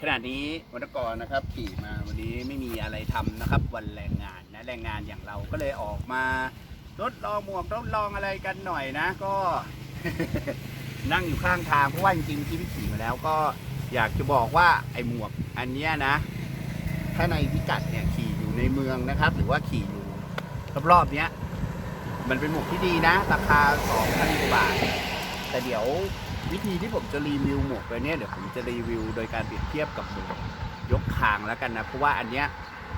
ขณะนี้วันกรนะครับขี่มาวันนี้ไม่มีอะไรทำนะครับ วันแรงงานนะแรงงานอย่างเราก็เลยออกมาทดลองหมวกทดลองอะไรกันหน่อยนะ ก็ นั่งอยู่ข้างทางเพราะว่าจริงๆที่พี่ขี่มาแล้วก็อยากจะบอกว่าไอ้หมวกอันเนี้ยนะ ถ้าในพิกัดเนี่ยขี่อยู่ในเมืองนะครับ หรือว่าขี่อยู่รอบๆเนี้ยมันเป็นหมวกที่ดีนะ ราคา2,000กว่าบาทแต่เดี๋ยว วิธีที่ผมจะรีวิวหมวกไปเนี่ยเดี๋ยวผมจะรีวิว โดยการเปรียบเทียบกับหมวกยกคางแล้วกันนะเพราะว่าอันเนี้ย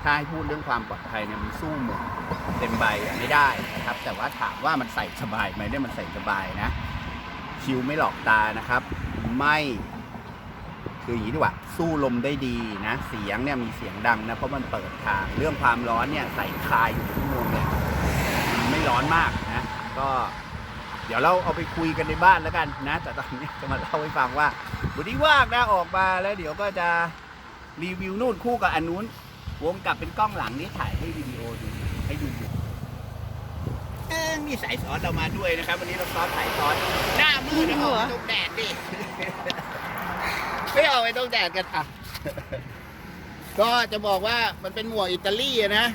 ถ้าให้พูดเรื่องความปลอดภัยเนี่ยมันสู้หมวกเต็มใบไม่ได้นะครับ แต่ว่าถามว่ามันใส่สบายไหมเนี่ยมันใส่สบายนะ คิวไม่หลอกตานะครับ ไม่คืออย่างนี้ดีกว่าสู้ลมได้ดีนะ เสียงเนี่ยมีเสียงดังนะเพราะมันเปิดทางเรื่องความร้อนเนี่ยใส่คายอยู่ชั่วโมงเนี่ยมันไม่ร้อนมากนะ ก็ ดี๋ยวเราเอาไปคุยกันในบ้านแล้วกันนะ แต่ตอนนี้จะมาเล่าให้ฟังว่าวันนี้ว่างนะออกมาแล้วเดี๋ยวก็จะรีวิวนู่นคู่กับอันนู้นวงกลับเป็นกล้องหลังนี้ถ่ายให้วิดีโอดูให้ดูอยู่มีสายสอนเรามาด้วยนะครับ วันนี้เราซ้อนสายสอนหน้ามืดนะออกไปตรงแดดดิไม่ออกไปตรงแดดกันอะก็จะบอกว่ามันเป็นหมวกอิตาลีนะ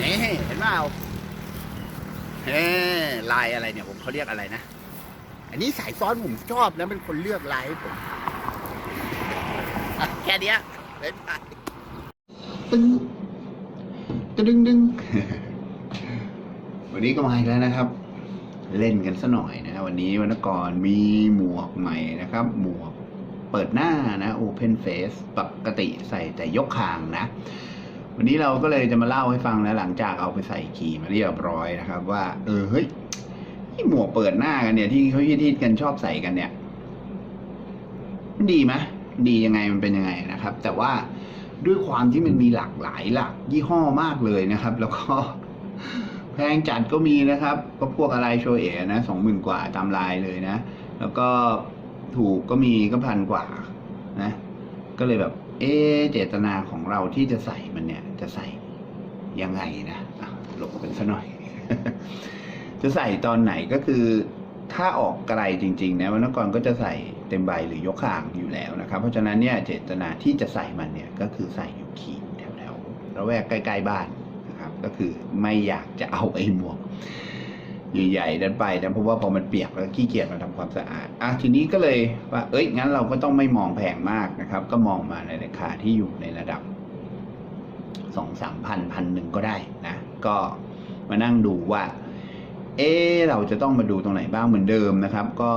นี่เห็นเปล่า เฮ้ลายอะไรเนี่ยผมเขาเรียกอะไรนะ อันนี้สายซ้อนผมชอบนะเป็นคนเลือกลายให้ผมแค่เนี้ยเล่นไปตึงตึงดึงดึงวันนี้ก็มาอีกแล้วนะครับ เล่นกันซะหน่อยนะวันนี้วรรณกรมีหมวกใหม่นะครับ หมวกเปิดหน้านะ Open Face ปกติใส่แต่ยกคางนะ วันนี้เราก็เลยจะมาเล่าให้ฟังนะหลังจากเอาไปใส่ขี่มาเรียบร้อยนะครับ ว่า เออเฮ้ยที่หมวกเปิดหน้ากันเนี่ย ที่เขาฮิตๆกันชอบใส่กันเนี่ยมันดีไหมดียังไงมันเป็นยังไงนะครับ แต่ว่าด้วยความที่มันมีหลากหลายหลักยี่ห้อมากเลยนะครับ แล้วก็แพงจัดก็มีนะครับ ก็พวกอะไรโชเอ๋นะสองหมื่นกว่าตามลายเลยนะ แล้วก็ถูกก็มีก็พันกว่านะ ก็เลยแบบ เอเจตนาของเราที่จะใส่มันเนี่ย จะใส่ยังไงนะหลบกันซะหน่อย จะใส่ตอนไหนก็คือ ถ้าออกไกลจริงๆนะวันนกรก็จะใส่เต็มใบหรือยกคางอยู่แล้วนะครับ เพราะฉะนั้นเนี่ยเจตนาที่จะใส่มันเนี่ยก็คือใส่อยู่ขีดแถวๆระแวกใกล้ๆบ้านนะครับ ก็คือไม่อยากจะเอาไอ้หมวก ใหญ่ๆนั้นไปนะเพราะว่าพอมันเปียกแล้วขี้เกียจมาทำความสะอาดอะทีนี้ก็เลยว่า เอ้ยงั้นเราก็ต้องไม่มองแพงมากนะครับ ก็มองมาในราคาที่อยู่ในระดับสองสามพันพันหนึ่งก็ได้นะก็มานั่งดูว่า เอ๊เราจะต้องมาดูตรงไหนบ้างเหมือนเดิมนะครับ ก็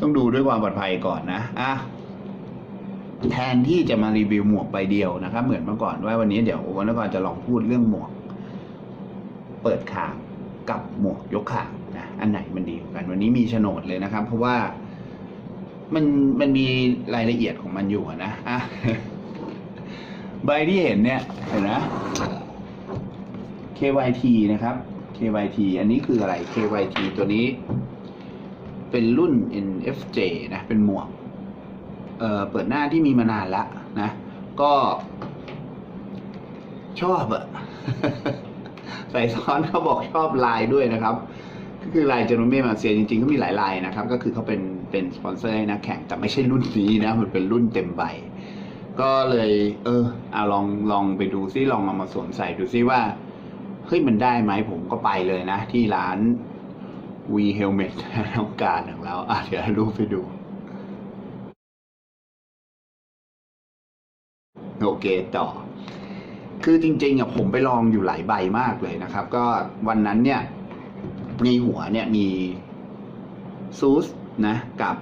ต้องดูด้วยความปลอดภัยก่อนนะอะแทนที่จะมารีวิวหมวกใบเดียวนะครับ เหมือนเมื่อก่อนว่าวันนี้เดี๋ยววันนี้ก่อนจะลองพูดเรื่องหมวก เปิดคาง กับหมวกยกคางนะอันไหนมันดีกว่ากัน วันนี้มีโฉนดเลยนะครับ เพราะว่ามันมันมีรายละเอียดของมันอยู่นะอะใบที่เห็นเนี่ยเห็นนะ KYT นะครับ KYT อันนี้คืออะไร KYT ตัวนี้ เป็นรุ่น NFJ นะ เป็นหมวกเอ่อเปิดหน้าที่มีมานานละนะ ก็ ชอบอะ ใส่ซ้อนเขาบอกชอบลายด้วยนะครับก็คือลายเจโนเม่มาเซียจริงๆก็มีหลายลายนะครับ ก็คือเขาเป็นเป็นสปอนเซอร์ให้นักแข่งแต่ไม่ใช่รุ่นนี้นะมันเป็นรุ่นเต็มใบก็เลย เออเอาลองลองไปดูซิลองเอามาสวมใส่ดูซิว่าเฮ้ยมันได้ไหมผมก็ไปเลยนะ ที่ร้าน V Helmet ต้องการของเราอะเดี๋ยวรูปไปดู โอเคต่อ คือจริงๆอะผมไปลองอยู่หลายใบมากเลยนะครับ ก็วันนั้นเนี่ยในหัวเนี่ยมีซูสนะกับ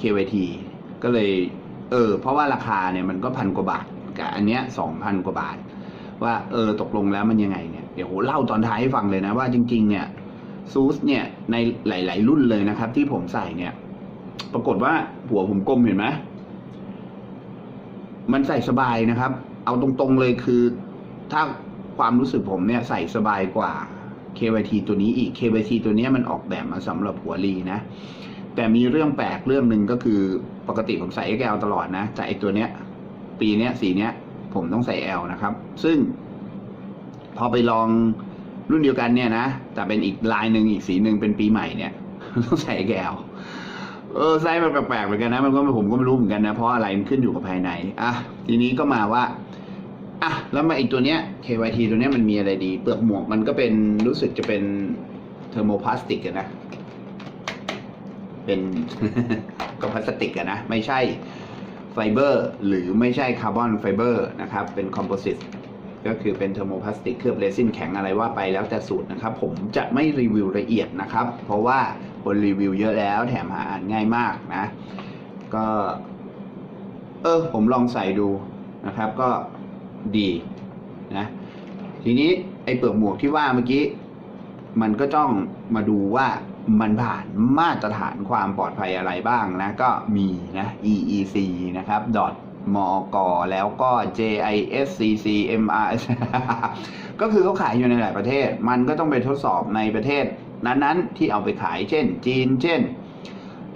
KVT ก็เลยเออเพราะว่าราคาเนี่ยมันก็พันกว่าบาทกับอันเนี้ยสองพันกว่าบาท ว่าเออตกลงแล้วมันยังไงเนี่ยเดี๋ยวโหเล่าตอนท้ายให้ฟังเลยนะว่าจริง ๆ เนี่ยซูสเนี่ยในหลาย ๆ รุ่นเลยนะครับ ที่ผมใส่เนี่ย ปรากฏว่าหัวผมกลมเห็นไหมมันใส่สบายนะครับ เอาตรงๆเลยคือ ถ้าความรู้สึกผมเนี่ยใส่สบายกว่า KYT ตัวนี้อีก KYT ตัวนี้มันออกแบบมาสำหรับหัวรีนะ แต่มีเรื่องแปลกเรื่องหนึ่งก็คือปกติผมใส่ XL ตลอดนะแต่ไอตัวเนี้ย ปีเนี้ยสีเนี้ย ผมต้องใส่ L นะครับ ซึ่ง พอไปลองรุ่นเดียวกันเนี่ยนะ แต่เป็นอีกลายหนึ่งอีกสีหนึ่งเป็นปีใหม่เนี่ยต้องใส่ XL เออไซส์มันแปลกๆเหมือนกันนะ มันก็ผมก็ไม่รู้เหมือนกันนะ เพราะอะไรมันขึ้นอยู่กับภายใน อะ ทีนี้ก็มาว่า อะแล้วมาอีกตัวเนี้ย KYT ตัวเนี้ยมันมีอะไรดี เปลือกหมวกมันก็เป็นรู้สึกจะเป็นเทอร์โมพลาสติกอะนะ เป็นก็พลาสติกอะนะ ไม่ใช่ไฟเบอร์หรือไม่ใช่คาร์บอนไฟเบอร์นะครับ เป็นคอมโพสิตก็คือเป็นเทอร์โมพลาสติกเคลือบเรซินแข็งอะไรว่าไปแล้วแต่สูตรนะครับ ผมจะไม่รีวิวละเอียดนะครับ เพราะว่าคนรีวิวเยอะแล้วแถมหาอ่านง่ายมากนะ ก็ เออผมลองใส่ดูนะครับ ก็ ดีนะทีนี้ไอ้เปลือกหมวกที่ว่าเมื่อกี้ มันก็ต้องมาดูว่ามันผ่านมาตรฐานความปลอดภัยอะไรบ้างนะก็มีนะ EEC นะครับ dot มกแล้วก็ JISCCMR ก็คือเขาขายอยู่ในหลายประเทศ มันก็ต้องไปทดสอบในประเทศ นั้นๆ ที่เอาไปขายเช่น จีน เช่น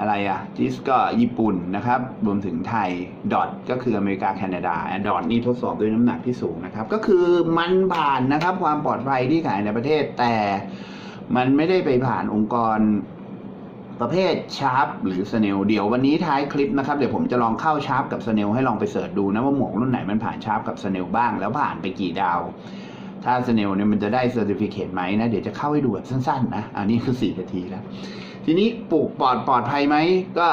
อะไรอะจิสก็ญี่ปุ่นนะครับ รวมถึงไทย ดอทก็คืออเมริกาแคนาดา ดอทนี่ทดสอบด้วยน้ำหนักที่สูงนะครับ ก็คือมันผ่านนะครับความปลอดภัยที่ขายในประเทศ แต่มันไม่ได้ไปผ่านองค์กรประเภทชาร์ปหรือสเนลเดี๋ยววันนี้ท้ายคลิปนะครับ เดี๋ยวผมจะลองเข้าชาร์ปกับสเนลให้ลองไปเสิร์ชดูนะว่าหมวกรุ่นไหนมันผ่านชาร์ปกับสเนลบ้าง แล้วผ่านไปกี่ดาว ถ้าสเนลเนี่ยมันจะได้เซอร์ติฟิเคตไหมนะ เดี๋ยวจะเข้าให้ดูแบบสั้นๆนะ อันนี้คือ 4 นาทีแล้ว ทีนี้ปลูกปลอดปลอดภัยไหมก็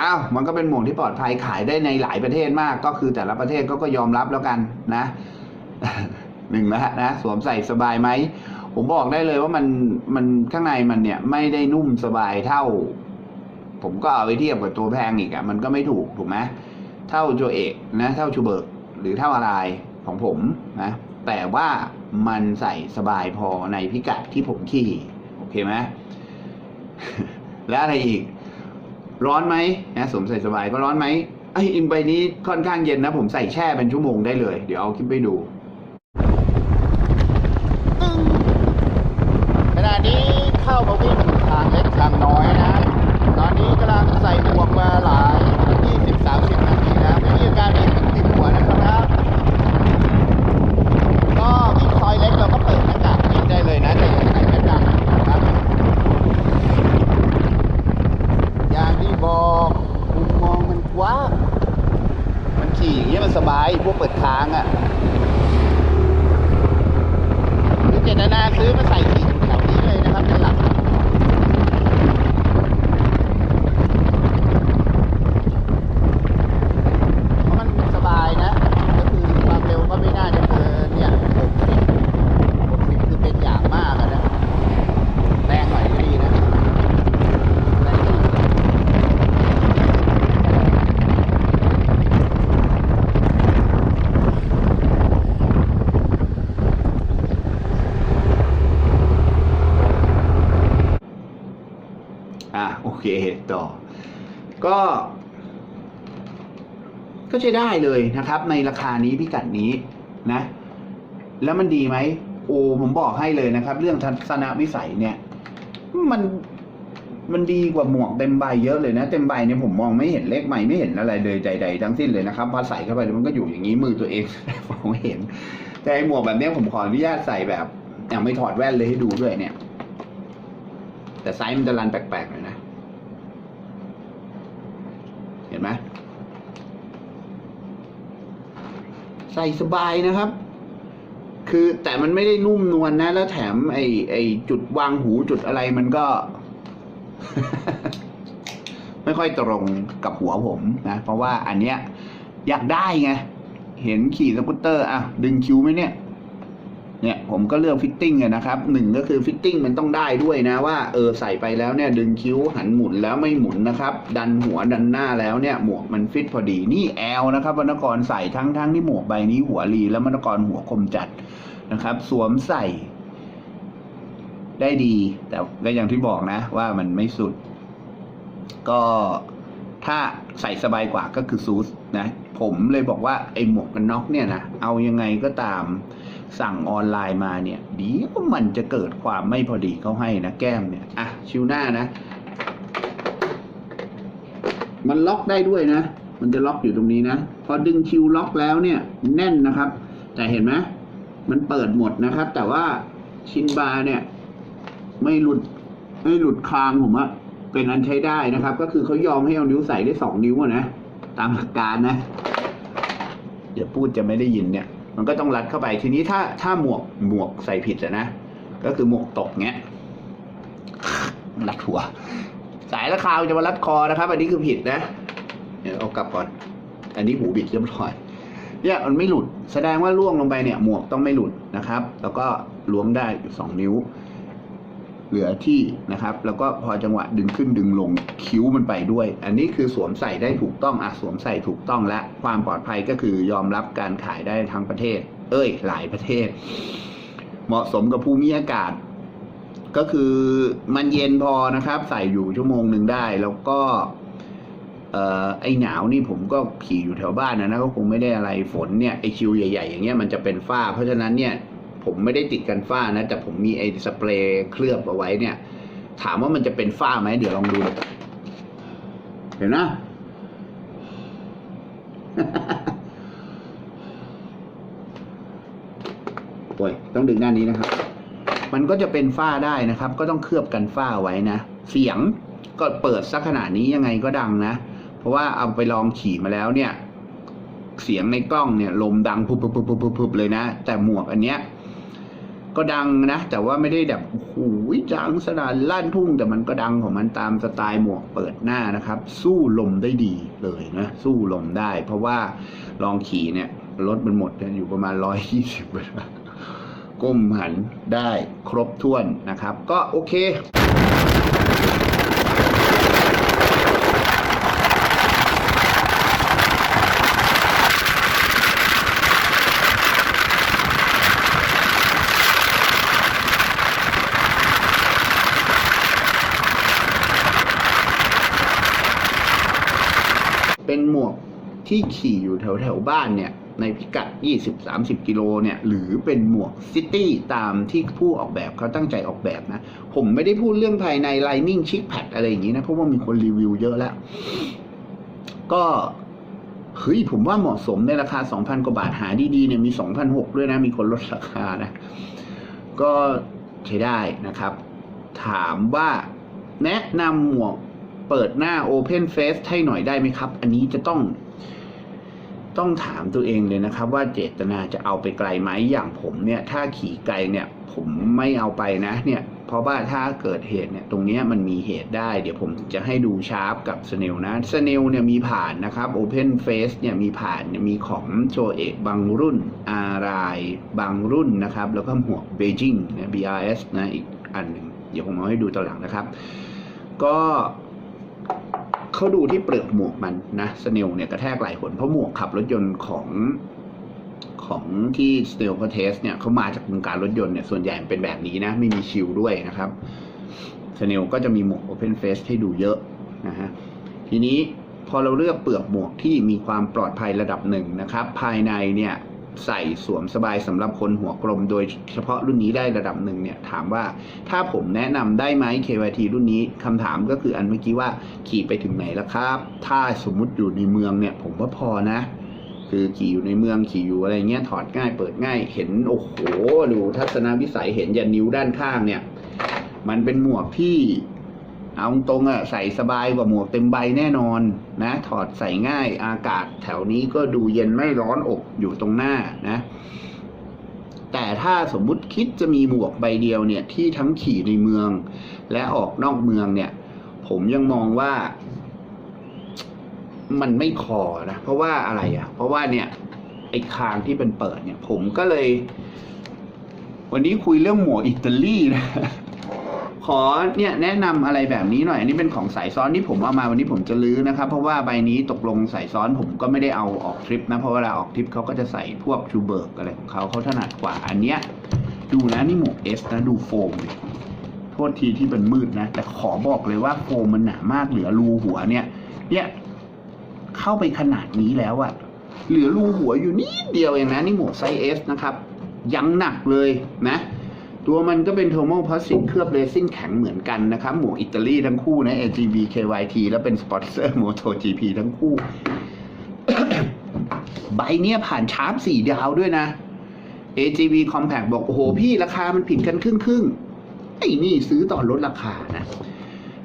อ้าวมันก็เป็นหมวกที่ปลอดภัยขายได้ในหลายประเทศมาก ก็คือแต่ละประเทศก็ก็ยอมรับแล้วกันนะหนึ่งแล้วนะสวมใส่สบายไหมผมบอกได้เลยว่ามันมันข้างในมันเนี่ยไม่ได้นุ่มสบายเท่า ผมก็เอาไปเทียบกับตัวแพงอีกอะมันก็ไม่ถูกถูกไหมเท่าโจเอกนะเท่าชูเบิร์กหรือเท่าอะไรของผมนะแต่ว่ามันใส่สบายพอในพิกัดที่ผมขี่โอเคไหม และอะไรอีก ร้อนไหมนะสวมใส่สบายก็ร้อนไหมไอ้อินใบนี้ค่อนข้างเย็นนะ ผมใส่แช่เป็นชั่วโมงได้เลย เดี๋ยวเอาคลิปไปดูขณะนี้เข้ามาวิ่งทางเล็กทางน้อยนะ ตอนนี้กำลังใส่หมวกมาหลาย 20-30 นาทีนะ ไม่มีอาการเองติดหัวนะครับ ก็วิ่งซอยเล็กเราก็เปิดหน้ากากวิ่งได้เลยนะแต่อย่าใส่แว่นดำนะครับ อย่างที่บอกมุมมองมันกว้าง มันขี่อย่างเงี้ยมันสบาย พวกเปิดทางอะ คือเจตนาซื้อมาใส่ขี่แถวนี้เลยนะครับเป็นหลักเพราะมันสบายนะ ก็คือความเร็วก็ไม่น่าจะเกินเนี่ย60 60คือเป็นอย่างมากอะนะ แรงหน่อยก็ดีนะแรงก็ดี อะโอเคต่อ ก็ก็ใช้ได้เลยนะครับ ในราคานี้พิกัดนี้นะ แล้วมันดีไหมโอ้ผมบอกให้เลยนะครับ เรื่องทัศนวิสัยเนี่ย มันมันดีกว่าหมวกเต็มใบเยอะเลยนะ เต็มใบเนี่ยผมมองไม่เห็นเลขใหม่ไม่เห็นอะไรเลยใด ๆ ทั้งสิ้นเลยนะครับพอใส่เข้าไปมันก็อยู่อย่างนี้มือตัวเองมองไม่เห็น แต่ไอหมวกแบบนี้ผมขออนุญาตใส่แบบยังไม่ถอดแว่นเลยให้ดูด้วยเนี่ย แต่ไซส์มันจะรันแปลกๆหน่อยนะ เห็นไหมใส่สบายนะครับ คือแต่มันไม่ได้นุ่มนวลนะแล้วแถมไอไอจุดวางหูจุดอะไรมันก็ ไม่ค่อยตรงกับหัวผมนะ เพราะว่าอันเนี้ยอยากได้ไง เห็นขี่สกูตเตอร์อะ ดึงคิ้วไหมเนี่ย เนี่ยผมก็เลือกฟิตติ้งนะครับหนึ่งก็คือฟิตติ้งมันต้องได้ด้วยนะว่าเออใส่ไปแล้วเนี่ยดึงคิ้วหันหมุนแล้วไม่หมุนนะครับ ดันหัวดันหน้าแล้วเนี่ยหมวกมันฟิตพอดีนี่แอลนะครับวรรณกรใส่ทั้งทั้งที่หมวกใบนี้หัวรีแล้ววรรณกรหัวคมจัดนะครับ สวมใส่ได้ดี แต่ก็อย่างที่บอกนะว่ามันไม่สุด ก็ถ้าใส่สบายกว่าก็คือซูสนะ ผมเลยบอกว่าไอ้หมวกกันน็อกเนี่ยนะเอายังไงก็ตาม สั่งออนไลน์มาเนี่ยเดียวมันจะเกิดความไม่พอดีเขาให้นะแก้มเนี่ยอะชิวหน้านะ มันล็อกได้ด้วยนะ มันจะล็อกอยู่ตรงนี้นะพอดึงคิวล็อกแล้วเนี่ยแน่นนะครับ แต่เห็นไหมมันเปิดหมดนะครับ แต่ว่าชินบาร์เนี่ย ไม่หลุดไม่หลุดคางผมอะเป็นอันใช้ได้นะครับ ก็คือเขายอมให้เอานิ้วใส่ได้สองนิ้วนะตามหลักการนะเดี๋ยวพูดจะไม่ได้ยินเนี่ย มันก็ต้องรัดเข้าไปทีนี้ถ้าถ้าหมวกหมวกใส่ผิดอะนะก็คือหมวกตกเงี้ยรัดหัว สายละคาวจะมารัดคอนะครับ อันนี้คือผิดนะเดี๋ยวเอากลับก่อน อันนี้หูบิดเรียบร้อยเนี่ยมันไม่หลุด แสดงว่าล่วงลงไปเนี่ย หมวกต้องไม่หลุดนะครับ แล้วก็ล้วงได้อยู่สองนิ้ว เหลือที่นะครับ แล้วก็พอจังหวะดึงขึ้นดึงลงคิ้วมันไปด้วย อันนี้คือสวมใส่ได้ถูกต้องอะสวมใส่ถูกต้องและความปลอดภัยก็คือยอมรับการขายได้ทั้งประเทศ เอ้ย หลายประเทศ เหมาะสมกับภูมิอากาศ ก็คือมันเย็นพอนะครับ ใส่อยู่ชั่วโมงหนึ่งได้ แล้วก็เอ่อไอหนาวนี่ผมก็ขี่อยู่แถวบ้านนะนะก็คงไม่ได้อะไรฝนเนี่ยไอคิวใหญ่ๆอย่างเงี้ยมันจะเป็นฝ้า เพราะฉะนั้นเนี่ย ผมไม่ได้ติดกันฝ้านะ แต่ผมมีไอ้สเปรย์เคลือบเอาไว้เนี่ย ถามว่ามันจะเป็นฝ้าไหมเดี๋ยวลองดู เห็นนะ โอ้ย ต้องดึงด้านนี้นะครับ มันก็จะเป็นฝ้าได้นะครับ ก็ต้องเคลือบกันฝ้าไว้นะ เสียงก็เปิดสักขนาดนี้ยังไงก็ดังนะ เพราะว่าเอาไปลองขี่มาแล้วเนี่ยเสียงในกล้องเนี่ยลมดังพุบพุบพุบพุบพุบเลยนะ แต่หมวกอันเนี้ย ก็ดังนะ แต่ว่าไม่ได้แบบโอ้โหดังสนานลั่นทุ่ง แต่มันก็ดังของมันตามสไตล์หมวกเปิดหน้านะครับ สู้ลมได้ดีเลยนะสู้ลมได้ เพราะว่าลองขี่เนี่ยรถมันหมดอยู่ประมาณร้อยยี่สิบเวลาก้มหันได้ครบถ้วนนะครับ ก็โอเค เป็นหมวก ที่ขี่อยู่แถวแถวบ้านเนี่ยในพิกัด 20-30 กิโลเนี่ยหรือเป็นหมวกซิตี้ตามที่ผู้ออกแบบเขาตั้งใจออกแบบนะ ผมไม่ได้พูดเรื่องภายใน Lightning Chic Pad อะไรอย่างนี้นะ เพราะว่ามีคนรีวิวเยอะแล้ว ก็เฮ้ยผมว่าเหมาะสมในราคา 2,000 กว่าบาทหาดีๆเนี่ยมี2,600ด้วยนะ มีคนลดราคานะ ก็ใช้ได้นะครับ ถามว่าแนะนำหมวกเปิดหน้า Open Face ให้หน่อยได้ไหมครับ อันนี้จะต้อง ต้องถามตัวเองเลยนะครับ ว่าเจตนาจะเอาไปไกลไหมอย่างผมเนี่ยถ้าขี่ไกลเนี่ยผมไม่เอาไปนะเนี่ยเพราะว่าถ้าเกิดเหตุเนี่ยตรงนี้มันมีเหตุได้ เดี๋ยวผมจะให้ดูชาร์ปกับสเนลนะสเนลเนี่ยมีผ่านนะครับ Open Face เนี่ยมีผ่านมีของโชเอกบางรุ่นอารายบางรุ่นนะครับ แล้วก็หมวกเบจิงนะ BRS นะอีกอันหนึ่งเดี๋ยวผมเอาให้ดูตอนหลังนะครับ ก็ เขาดูที่เปลือกหมวกมันนะสเนลเนี่ยกระแทกหลายผลเพราะหมวกขับรถยนต์ของของที่สเนลเขาเทสเนี่ยเขามาจากวงการรถยนต์เนี่ยส่วนใหญ่เป็นแบบนี้นะไม่มีชิลด้วยนะครับสเนลก็จะมีหมวก Open Face ให้ดูเยอะนะฮะทีนี้พอเราเลือกเปลือกหมวกที่มีความปลอดภัยระดับหนึ่งนะครับ ภายในเนี่ย ใส่สวมสบายสำหรับคนหัวกลม โดยเฉพาะรุ่นนี้ได้ระดับหนึ่งเนี่ยถามว่าถ้าผมแนะนำได้ไหม KYT รุ่นนี้คำถามก็คืออันเมื่อกี้ว่าขี่ไปถึงไหนแล้วครับ ถ้าสมมุติอยู่ในเมืองเนี่ยผมว่าพอนะคือขี่อยู่ในเมืองขี่อยู่อะไรเงี้ยถอดง่ายเปิดง่ายเห็นโอ้โหดูทัศนวิสัยเห็นยันนิ้วด้านข้างเนี่ย มันเป็นหมวกที่ เอาตรงอะใส่สบายกว่าหมวกเต็มใบแน่นอนนะ ถอดใส่ง่ายอากาศแถวนี้ก็ดูเย็นไม่ร้อนอบอยู่ตรงหน้านะ แต่ถ้าสมมุติคิดจะมีหมวกใบเดียวเนี่ยที่ทั้งขี่ในเมือง และออกนอกเมืองเนี่ย ผมยังมองว่า มันไม่พอนะเพราะว่าอะไรอะ่ะ เพราะว่าเนี่ยไอ้คางที่เป็นเปิดเนี่ย ผมก็เลย วันนี้คุยเรื่องหมวกอิตาลีนะ ขอเนี่ยแนะนำอะไรแบบนี้หน่อย อันนี้เป็นของสายซ้อนที่ผมเอามาวันนี้ผมจะลื้อนะครับ เพราะว่าใบนี้ตกลงสายซ้อนผมก็ไม่ได้เอาออกทริปนะ เพราะเวลาออกทริปเขาก็จะใส่พวกชูเบิร์กอะไรของเขาเขาถนัดกว่าอันเนี้ยดูนะนี่หมวกเอสนะดูโฟมโทษทีที่เป็นมืดนะ แต่ขอบอกเลยว่าโฟมมันหนามากเหลือรูหัวเนี่ย เนี่ยเข้าไปขนาดนี้แล้วอะเหลือรูหัวอยู่นิดเดียวเองนะนี่หมวกไซส์เอสนะครับยังหนักเลยนะ ตัวมันก็เป็นโทโมพลาสติกเคลือบเรซินแข็งเหมือนกันนะครับ หมวกอิตาลีทั้งคู่นะ AGV KYT แล้วเป็นสปอนเซอร์ MotoGP ทั้งคู่ ใบเนี้ยผ่านชาร์ปสี่ดาวด้วยนะ AGV Compact บอก โอ้โหพี่ราคามันผิดกันครึ่งครึ่งไอ้นี่ซื้อตอนลดราคานะ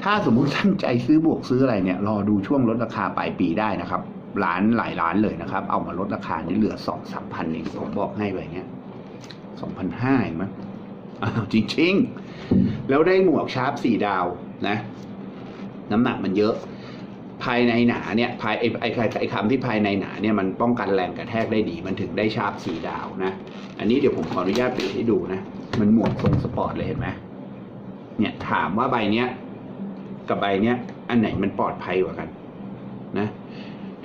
ถ้าสมมุติตั้งใจซื้อบวกซื้ออะไรเนี่ย รอดูช่วงลดราคาปลายปีได้นะครับร้านหลายร้านเลยนะครับ เอามาลดราคานี่เหลือสองสามพันเองผมบอกให้ไปเงี้ยสองพันห้าเองมั้ย อ้าวจริงๆ แล้วได้หมวกชาร์ปสี่ดาวนะน้ำหนักมันเยอะ ภายในหนาเนี่ยภายไอ้ไอ้ไอ้ไอ้คำที่ภายในหนาเนี่ยมันป้องกันแรงกระแทกได้ดี มันถึงได้ชาร์ปสี่ดาวนะอันนี้เดี๋ยวผมขออนุญาตปิดให้ดูนะมันหมวกทรงสปอร์ตเลยเห็นไหมเนี่ยถามว่าใบเนี้ยกับใบเนี้ยอันไหนมันปลอดภัยกว่ากันนะ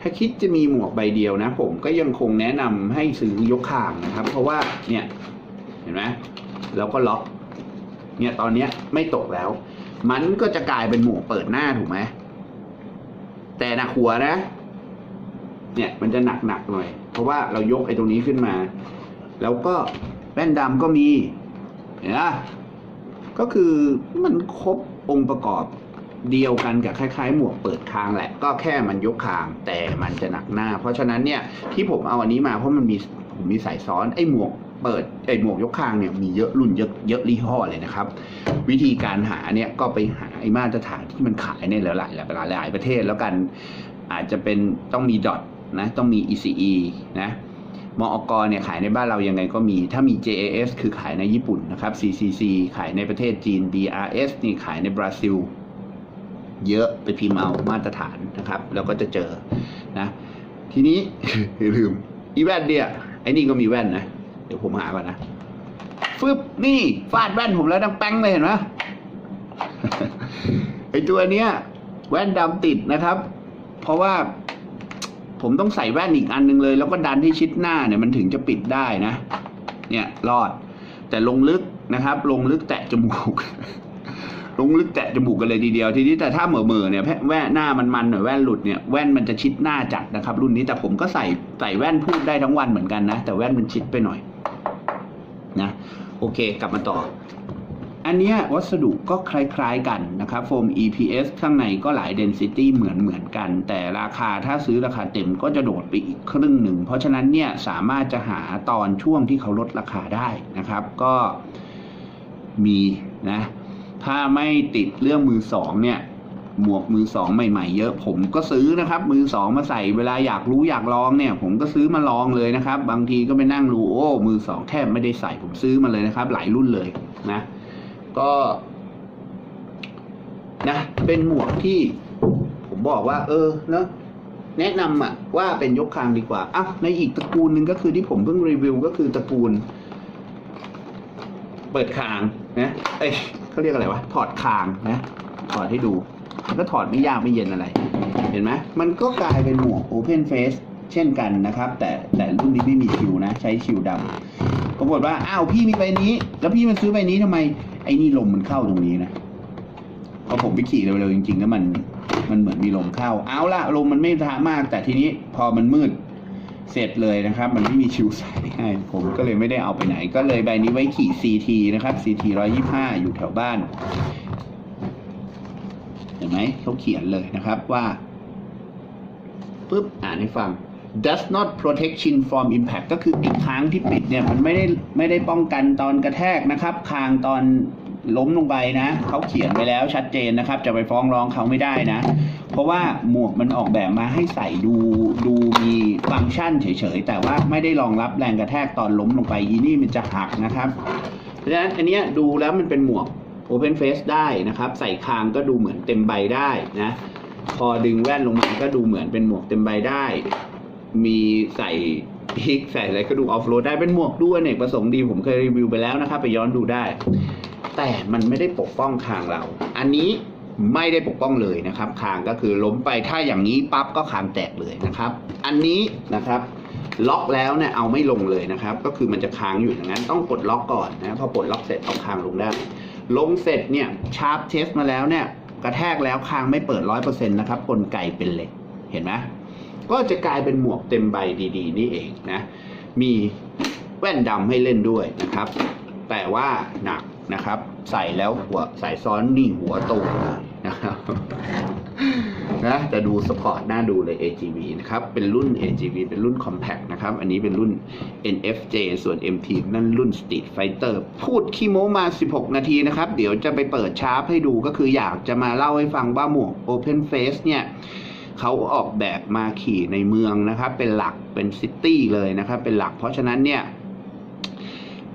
ถ้าคิดจะมีหมวกใบเดียวนะ ผมก็ยังคงแนะนำให้ซื้อยกข้างนะครับ เพราะว่าเนี่ยเห็นไหม แล้วก็ล็อก เนี่ยตอนเนี้ยไม่ตกแล้ว มันก็จะกลายเป็นหมวกเปิดหน้าถูกไหมแต่หนักหัวนะ เนี่ยมันจะหนักหนักหน่อย เพราะว่าเรายกไอ้ตรงนี้ขึ้นมา แล้วก็แว่นดำก็มีเห็นไหมก็คือมันครบองค์ประกอบเดียวกันกับคล้ายๆ หมวกเปิดคางแหละ ก็แค่มันยกคางแต่มันจะหนักหน้า เพราะฉะนั้นเนี่ยที่ผมเอาอันนี้มาเพราะมันมีผมมีสายซ้อนไอ้หมวก เปิดไอหมวกยกคางเนี่ยมีเยอะรุ่นเยอะเยอะยี่ห้อเลยนะครับ วิธีการหาเนี่ยก็ไปหาไอมาตรฐานที่มันขายในหลายหลายหลายหลายประเทศแล้วกันอาจจะเป็นต้องมีดอทนะต้องมี ECE นะมอกเนี่ยขายในบ้านเรายังไงก็มี ถ้ามี JAS คือขายในญี่ปุ่นนะครับ CCC ขายในประเทศจีน BRS นี่ขายในบราซิล เยอะไปพิมพ์เอามาตรฐานนะครับ แล้วก็จะเจอนะ ทีนี้ลืมอีแว่นเนี่ยไอ้นี่ก็มีแว่นนะ เดี๋ยวผมหาก่อนนะฟึบนี่ฟาดแว่นผมแล้วดังแป้งเลยเห็นไหมไอตัวเนี้ย แว่นดำติดนะครับ เพราะว่าผมต้องใส่แว่นอีกอันหนึงเลย แล้วก็ดันให้ชิดหน้าเนี่ยมันถึงจะปิดได้นะ เนี่ยรอด แต่ลงลึกนะครับ ลงลึกแตะจมูก ลงลึกแตะจมูกกันเลยทีเดียวทีนี้แต่ถ้าเหม่อเมอๆเนี่ยแพแว่นหน้ามันมันหน่อยแว่นหลุดเนี่ยแว่นมันจะชิดหน้าจัดนะครับ รุ่นนี้แต่ผมก็ใส่ใส่แว่นพูดได้ทั้งวันเหมือนกันนะแต่แว่นมันชิดไปหน่อย นะโอเคกลับมาต่อ อันเนี้ยวัสดุก็คล้ายๆกันนะครับโฟม EPS ข้างในก็หลาย density เหมือนเหมือนกัน แต่ราคาถ้าซื้อราคาเต็มก็จะโดดไปอีกครึ่งหนึ่ง เพราะฉะนั้นเนี่ยสามารถจะหาตอนช่วงที่เขาลดราคาได้นะครับ ก็มีนะถ้าไม่ติดเรื่องมือสองเนี่ย หมวกมือสองใหม่ๆเยอะผมก็ซื้อนะครับ มือสองมาใส่เวลาอยากรู้อยากลองเนี่ย ผมก็ซื้อมาลองเลยนะครับ บางทีก็ไปนั่งดูโอ้มือสองแทบไม่ได้ใส่ผมซื้อมาเลยนะครับ หลายรุ่นเลยนะ ก็นะเป็นหมวกที่ผมบอกว่า เออเนอะแนะนำอะว่าเป็นยกคางดีกว่าอะในอีกตระกูลหนึ่งก็คือที่ผมเพิ่งรีวิวก็คือตระกูล เปิดคางนะเอ้ยเขาเรียกอะไรวะถอดคางนะถอดให้ดู ก็ถอดไม่ยากไม่เย็นอะไร เห็นไหมมันก็กลายเป็นหมวก Open Face เช่นกันนะครับ แต่แต่รุ่นนี้ไม่มีชิวนะ ใช้ชิวดำปรากฏว่าอ้าวพี่มีใบนี้ แล้วพี่มาซื้อใบนี้ทำไมไอ้นี่ลมมันเข้าตรงนี้นะพอผมไปขี่เร็วๆจริงๆแล้วมันมันเหมือนมีลมเข้า เอาละลมมันไม่ท้ามาก แต่ทีนี้พอมันมืดเสร็จเลยนะครับ มันไม่มีชิวใส่ให้ผมก็เลยไม่ได้เอาไปไหน ก็เลยใบนี้ไว้ขี่ CT นะครับ CT 125 อยู่แถวบ้าน เห็นไหมเขาเขียนเลยนะครับว่าปุ๊บอ่านให้ฟัง does not protect chin from impact ก็คือไอ้ค้างที่ปิดเนี่ยมันไม่ได้ไม่ได้ป้องกันตอนกระแทกนะครับ คางตอนล้มลงไปนะ เขาเขียนไว้แล้วชัดเจนนะครับ จะไปฟ้องร้องเขาไม่ได้นะ เพราะว่าหมวกมันออกแบบมาให้ใส่ดูดูมีฟังก์ชันเฉยๆ แต่ว่าไม่ได้รองรับแรงกระแทกตอนล้มลงไปอีนี่มันจะหักนะครับ เพราะฉะนั้นอันเนี้ยดูแล้วมันเป็นหมวก Open Face ได้นะครับ ใส่คางก็ดูเหมือนเต็มใบได้นะพอดึงแว่นลงมาก็ดูเหมือนเป็นหมวกเต็มใบได้ มีใส่พิกใส่อะไรก็ดูออฟโรดได้เป็นหมวกดูอเนกประสงค์ดีผมเคยรีวิวไปแล้วนะครับ ไปย้อนดูได้ แต่มันไม่ได้ปกป้องคางเรา อันนี้ไม่ได้ปกป้องเลยนะครับคางก็คือล้มไปถ้าอย่างนี้ปั๊บก็คางแตกเลยนะครับ อันนี้นะครับ ล็อกแล้วเนี่ยเอาไม่ลงเลยนะครับ ก็คือมันจะค้างอยู่อย่างนั้นต้องกดล็อกก่อนนะพอปลดล็อกเสร็จเอาคางลงได้ ลงเสร็จเนี่ยชาร์ปเทสมาแล้วเนี่ยกระแทกแล้วคางไม่เปิดร้อยเปอร์เซ็นต์นะครับกลไกเป็นเหล็กเห็นไหมก็จะกลายเป็นหมวกเต็มใบดีๆ นี่เองนะ มีแว่นดำให้เล่นด้วยนะครับ แต่ว่าหนักนะครับ ใส่แล้วหัวใส่ซ้อนนี่หัวโตนะครับ นะแต่ดูสปอร์ตน่าดูเลย AGV นะครับ เป็นรุ่น AGV เป็นรุ่น Compact นะครับ อันนี้เป็นรุ่น NFJ ส่วน MT นั่นรุ่น Street Fighter พูดขี้โม้มา 16 นาทีนะครับ เดี๋ยวจะไปเปิดชาร์ปให้ดูก็คืออยากจะมาเล่าให้ฟังว่าหมวก Open Face เนี่ยเขาออกแบบมาขี่ในเมืองนะครับ เป็นหลักเป็นซิตี้เลยนะครับ เป็นหลักเพราะฉะนั้นเนี่ย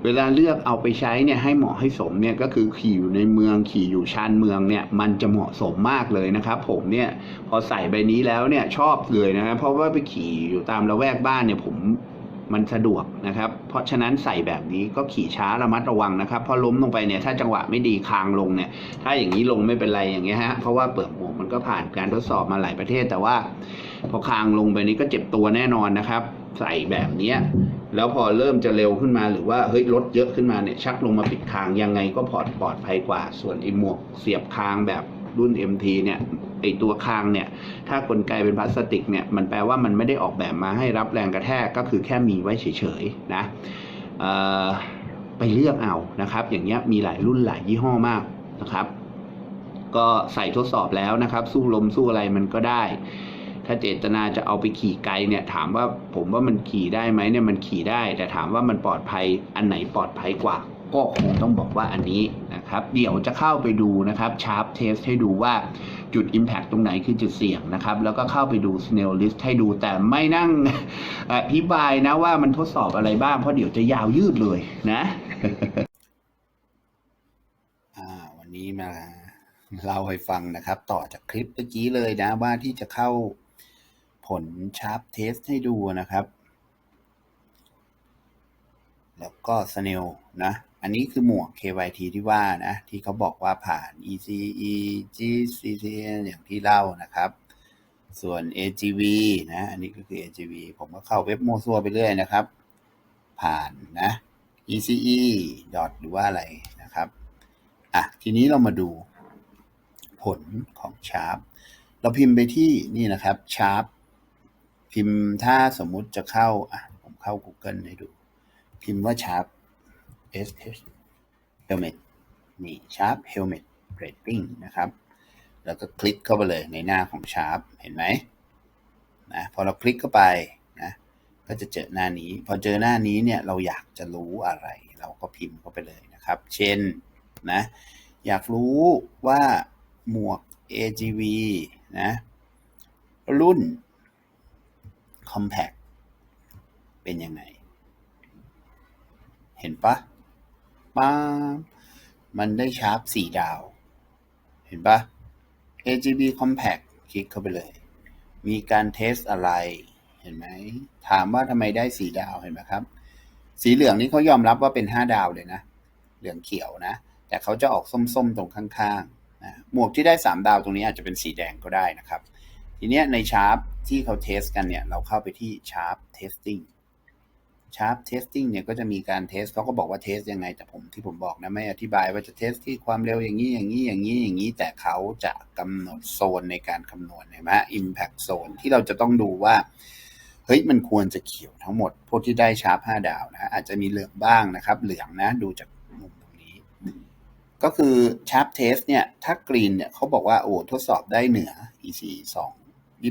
เวลาเลือกเอาไปใช้เนี่ยให้เหมาะให้สมเนี่ยก็คือขี่อยู่ในเมืองขี่อยู่ชานเมืองเนี่ยมันจะเหมาะสมมากเลยนะครับ ผมเนี่ยพอใส่ใบนี้แล้วเนี่ยชอบเลยนะครับเพราะว่าไปขี่อยู่ตามละแวกบ้านเนี่ยผมมันสะดวกนะครับ เพราะฉะนั้นใส่แบบนี้ก็ขี่ช้าระมัดระวังนะครับ เพอล้มลงไปเนี่ยถ้าจังหวะไม่ดีคางลงเนี่ย ถ้าอย่างนี้ลงไม่เป็นไรอย่างเงี้ยฮะ เพราะว่าเปลือกหมวกมันก็ผ่านการทดสอบมาหลายประเทศแต่ว่า พอคางลงไปนี้ก็เจ็บตัวแน่นอนนะครับ ใส่แบบเนี้ยแล้วพอเริ่มจะเร็วขึ้นมาหรือว่าเฮ้ยรถเยอะขึ้นมาเนี่ยชักลงมาปิดคางยังไงก็ปลอดปลอดภัยกว่า ส่วนไอ้หมวกเสียบคางแบบรุ่น MT เนี่ยไอตัวคางเนี่ย ถ้ากลไกเป็นพลาสติกเนี่ยมันแปลว่ามันไม่ได้ออกแบบมาให้รับแรงกระแทกก็คือแค่มีไว้เฉยๆนะไปเลือกเอานะครับ อย่างเงี้ยมีหลายรุ่นหลายยี่ห้อมากนะครับ ก็ใส่ทดสอบแล้วนะครับ สู้ลมสู้อะไรมันก็ได้ ถ้าเจตนาจะเอาไปขี่ไกลเนี่ยถามว่าผมว่ามันขี่ได้ไหมเนี่ยมันขี่ได้ แต่ถามว่ามันปลอดภัยอันไหนปลอดภัยกว่า ก็คงต้องบอกว่าอันนี้นะครับเดี๋ยวจะเข้าไปดูนะครับชาร์ปเทสให้ดูว่าจุด Impact ตรงไหนคือจุดเสี่ยงนะครับ แล้วก็เข้าไปดู Snail List ให้ดูแต่ไม่นั่งอธิบายนะว่ามันทดสอบอะไรบ้าง เพราะเดี๋ยวจะยาวยืดเลยนะวันนี้มาเล่าให้ฟังนะครับ ต่อจากคลิปเมื่อกี้เลยนะว่าที่จะเข้า ลชาร์ปเทสให้ดูนะครับ แล้วก็ Snail นะ อันนี้คือหมวก KYT ที่ว่านะ ที่เขาบอกว่าผ่าน ECE GCCN อย่างที่เล่านะครับ ส่วน AGV นะ อันนี้ก็คือ AGV ผมก็เข้าเว็บโมซัวไปเรื่อยนะครับ ผ่านนะ ECE ดอทหรือว่าอะไรนะครับ อะ ทีนี้เรามาดูผลของชาร์ปเราพิมพ์ไปที่นี่นะครับชาร์ป พิมพ์ถ้าสมมุติจะเข้าอะผมเข้า Google ให้ดู พิมพ์ว่าชาร์ป SH Helmet นี่ชาร์ป Helmet Rating นะครับ แล้วก็คลิกเข้าไปเลยในหน้าของชาร์ปเห็นไหมนะพอเราคลิกเข้าไปนะก็จะเจอหน้านี้ พอเจอหน้านี้เนี่ยเราอยากจะรู้อะไร เราก็พิมพ์เข้าไปเลยนะครับ เช่นนะอยากรู้ว่าหมวก AGV นะรุ่น Compact เป็นยังไง เห็นปะป้ามันได้ชาร์ปสี่ดาว เห็นปะ AGB Compact คลิกเข้าไปเลย มีการเทสอะไร เห็นไหม ถามว่าทำไมได้สี่ดาวเห็นไหมครับ สีเหลืองนี่เขายอมรับว่าเป็นห้าดาวเลยนะ เหลืองเขียวนะ แต่เขาจะออกส้มๆตรงข้างๆนะหมวกที่ได้สามดาวตรงนี้อาจจะเป็นสีแดงก็ได้นะครับ ทีเนี้ยในชาร์ปที่เขาเทสกันเนี่ยเราเข้าไปที่ชาร์ปเทสติ้งชาร์ปเทสติ้งเนี่ยก็จะมีการเทสเขาก็บอกว่าเทสยังไงแต่ผมที่ผมบอกนะไม่อธิบายว่าจะเทสที่ความเร็วอย่างนี้อย่างนี้อย่างนี้อย่างนี้ แต่เขาจะกำหนดโซนในการคำนวณเห็นไหม impact zone ที่เราจะต้องดูว่าเฮ้ยมันควรจะเขียวทั้งหมด พวกที่ได้ชาร์ป5ดาวนะอาจจะมีเหลืองบ้างนะครับ เหลืองนะดูจากมุมตรงนี้ ก็คือชาร์ปเทสเนี่ยถ้ากรีนเนี่ยเขาบอกว่าโอ้ทดสอบได้เหนือ EC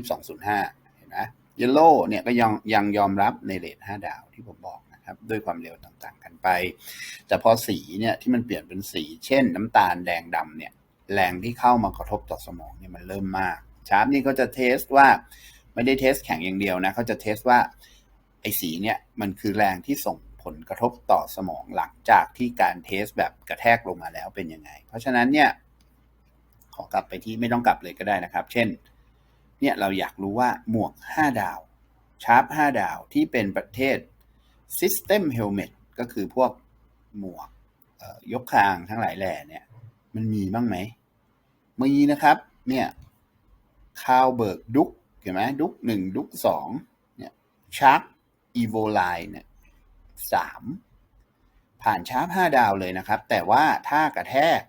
2 2205เห็นไหมเยลโล่เนี่ยก็ยังยังยอมรับในเรท5ดาวที่ผมบอกนะครับด้วยความเร็วต่างๆกันไป แต่พอสีเนี่ยที่มันเปลี่ยนเป็นสี เช่นน้ำตาลแดงดำเนี่ยแรงที่เข้ามากระทบต่อสมองเนี่ยมันเริ่มมากชาร์ปนี่ก็จะเทสว่าไม่ได้เทสแข็งอย่างเดียวนะเขาจะเทสว่าไอ้สีเนี่ยมันคือแรงที่ส่งผลกระทบต่อสมองหลังจากที่การเทสแบบกระแทกลงมาแล้วเป็นยังไง เพราะฉะนั้นเนี่ยขอกลับไปที่ไม่ต้องกลับเลยก็ได้นะครับ เช่น เนี่ยเราอยากรู้ว่าหมวก 5 ดาว ชาร์ป 5 ดาวที่เป็นประเทศ System Helmet ก็คือพวกหมวกยกคางทั้งหลายแหล่เนี่ยมันมีบ้างไหมมีนะครับเนี่ยคาวเบิร์กดุกเห็นไหมดุกหนึ่งดุกสองเนี่ยชาร์ปอีโวไลเนี่ยสามผ่านชาร์ปห้าดาวเลยนะครับ แต่ว่าถ้ากระแทก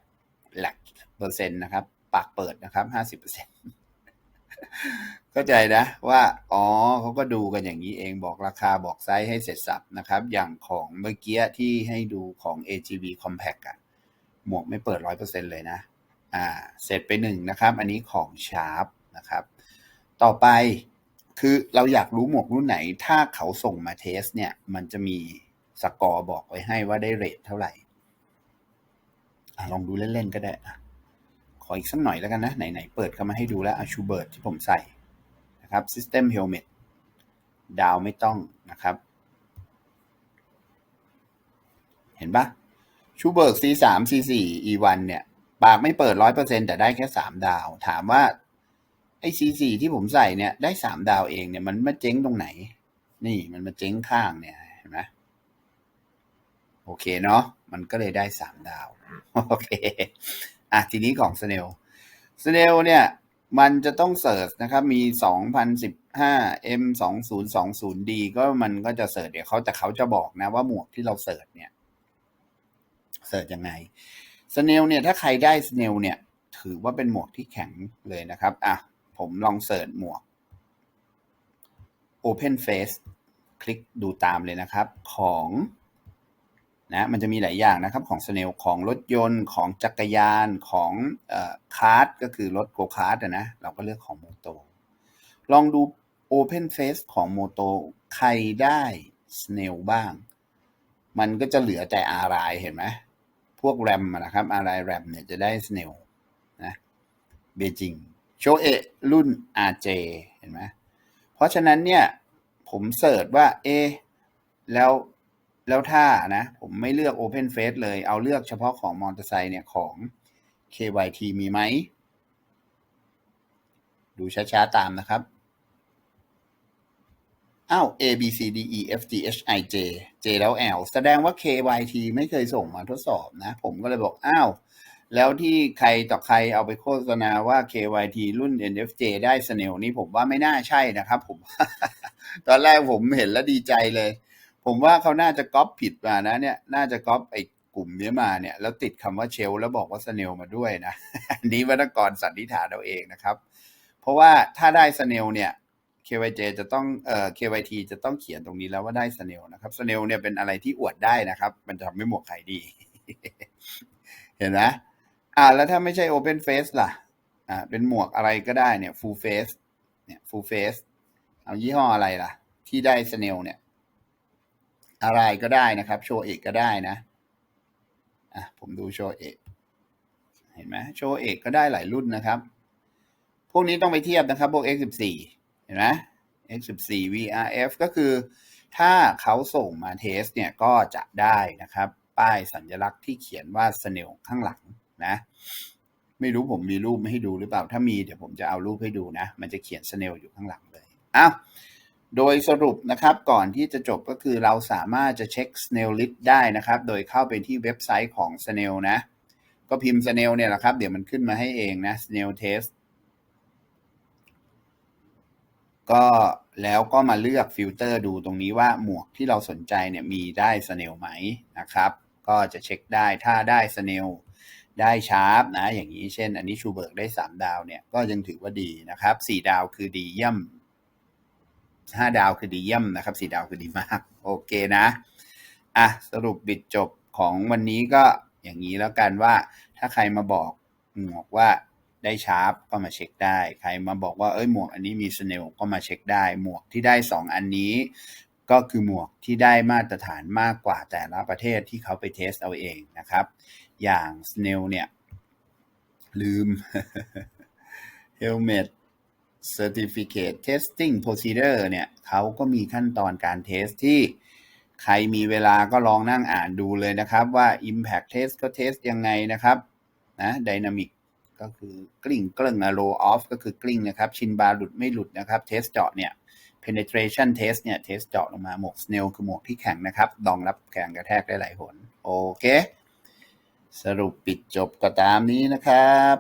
หลักเปอร์เซ็นต์นะครับ ปากเปิดนะครับห้าสิบเปอร์เซ็นต์ เข้าใจนะว่า อ๋อเขาก็ดูกันอย่างนี้เองบอกราคาบอกไซส์ให้เสร็จสับนะครับ อย่างของเมื่อกี้ที่ให้ดูของ AGV Compact อะหมวกไม่เปิดร้อยเปอร์เซ็นเลยนะ อ่า เสร็จไปหนึ่งนะครับ อันนี้ของ Sharp นะครับ ต่อไปคือเราอยากรู้หมวกรุ่นไหน ถ้าเขาส่งมาเทสเนี่ย มันจะมีสกอร์บอกไว้ให้ว่าได้เรทเท่าไหร่อะลองดูเล่นๆก็ได้อะ ขออีกสักหน่อยแล้วกันนะ ไหน ๆ เปิดเข้ามาให้ดูแล้วอาชูเบิร์ตที่ผมใส่นะครับ System Helmet ดาวไม่ต้องนะครับ เห็นปะชูเบิร์ก C3 C4 E1 เนี่ย ปากไม่เปิดร้อยเปอร์เซ็นแต่ได้แค่สามดาว ถามว่า ไอ้ C4 ที่ผมใส่เนี่ย ได้สามดาวเองเนี่ย มันมาเจ๊งตรงไหน นี่มันมาเจ๊งข้างเนี่ย เห็นไหมโอเคเนาะมันก็เลยได้สามดาว โอเค อะทีนี้ของ Snell Snell เนี่ยมันจะต้องเสิร์ชนะครับมี 2015 M 2020 D ก็มันก็จะเสิร์ชเดี๋ยวเขาแต่เขาจะบอกนะว่าหมวกที่เราเสิร์ชเนี่ยเสิร์ชยังไงสเนลเนี่ยถ้าใครได้สเนลเนี่ยถือว่าเป็นหมวกที่แข็งเลยนะครับอะผมลองเสิร์ชหมวก Open Face คลิกดูตามเลยนะครับของ นะมันจะมีหลายอย่างนะครับของสเนลของรถยนต์ของจักรยานของเอ่อคาร์ดก็คือรถโกคาร์ดนะเราก็เลือกของโมโตลองดู Open Face ของโมโตใครได้สเนลบ้าง มันก็จะเหลือแต่อารายเห็นไหมพวกแรมนะครับอารายแรมเนี่ยจะได้สเนลนะเบจิงโชเอะรุ่น RJ เห็นไหมเพราะฉะนั้นเนี่ยผมเสิร์ชว่าเอแล้ว แล้วถ้านะ ผมไม่เลือก Open Face เลย เอาเลือกเฉพาะของมอเตอร์ไซค์เนี่ยของ KYT มีไหม ดูช้าๆ ตามนะครับ อ้าว A B C D E F G H I J J แล้ว L แสดงว่า K Y T ไม่เคยส่งมาทดสอบนะ ผมก็เลยบอก อ้าว แล้วที่ใครต่อใครเอาไปโฆษณาว่า K Y T รุ่น N F J ได้สเนลนี่ผมว่าไม่น่าใช่นะครับผม ตอนแรกผมเห็นแล้วดีใจเลย ผมว่าเขาน่าจะก๊อปผิดมานะเนี่ยน่าจะก๊อปไอ้กลุ่มนี้มาเนี่ย แล้วติดคำว่าเชล แล้วบอกว่าสเนลมาด้วยนะอันนี้วรรณกรสันนิษฐานเอาเองนะครับ เพราะว่าถ้าได้สเนลเนี่ย KYJ จะต้องเอ่อ KYT จะต้องเขียนตรงนี้แล้วว่าได้สเนลนะครับสเนลเนี่ยเป็นอะไรที่อวดได้นะครับ มันจะทำให้หมวกขายดี เห็นไหมอ่าแล้วถ้าไม่ใช่ Open Face ล่ะอ่าเป็นหมวกอะไรก็ได้เนี่ย Full Face เนี่ย Full Face เอายี่ห้ออะไรล่ะ ที่ได้สเนลเนี่ย อะไรก็ได้นะครับ โชว์เอกก็ได้นะอะผมดูโชว์เอกเห็นไหมโชว์เอกก็ได้หลายรุ่นนะครับ พวกนี้ต้องไปเทียบนะครับพวก X14 เห็นไหม X14 VRF ก็คือถ้าเขาส่งมาเทสเนี่ยก็จะได้นะครับ ป้ายสัญลักษณ์ที่เขียนว่า Snell ข้างหลังนะ ไม่รู้ผมมีรูปไม่ให้ดูหรือเปล่า ถ้ามีเดี๋ยวผมจะเอารูปให้ดูนะ มันจะเขียน Snell อยู่ข้างหลังเลยอ้าว โดยสรุปนะครับก่อนที่จะจบก็คือเราสามารถจะเช็ค Snell list ได้นะครับ โดยเข้าไปที่เว็บไซต์ของ Snell นะ ก็พิมพ์ Snell เนี่ยแหละครับ เดี๋ยวมันขึ้นมาให้เองนะ Snell test ก็แล้วก็มาเลือกฟิลเตอร์ดูตรงนี้ว่าหมวกที่เราสนใจเนี่ยมีได้สเนลไหมนะครับ ก็จะเช็คได้ถ้าได้สเนลได้ชาร์ปนะอย่างนี้เช่น อันนี้ชูเบิร์กได้ 3 ดาวเนี่ยก็ยังถือว่าดีนะครับ 4 ดาวคือดีเยี่ยม 5ดาวคือดีเยี่ยมนะครับ4ดาวคือดีมาก โอเคนะ อะ สรุปบิดจบของวันนี้ก็อย่างนี้แล้วกันว่า ถ้าใครมาบอกหมวกว่าได้ชาร์ปก็มาเช็คได้ ใครมาบอกว่าเอ้ยหมวกอันนี้มีสเนลก็มาเช็คได้ หมวกที่ได้ 2 อันนี้ ก็คือหมวกที่ได้มาตรฐานมากกว่าแต่ละประเทศที่เขาไปเทสเอาเองนะครับ อย่างสเนลเนี่ย ลืม Helmet Certificate Testing Procedure เนี่ยเขาก็มีขั้นตอนการเทสที่ใครมีเวลาก็ลองนั่งอ่านดูเลยนะครับว่า Impact Test ก็เทสยังไงนะครับนะ Dynamic ก็คือกลิ้งเกลิ้ง roll off ก็คือกลิ้งนะครับ ชินบาร์หลุดไม่หลุดนะครับ เทสเจาะเนี่ย penetration test เนี่ย เทสเจาะลงมาหมวก snail คือหมวกที่แข็งนะครับรองรับแรงกระแทกได้หลายหน โอเค สรุปปิดจบก็ตามนี้นะครับ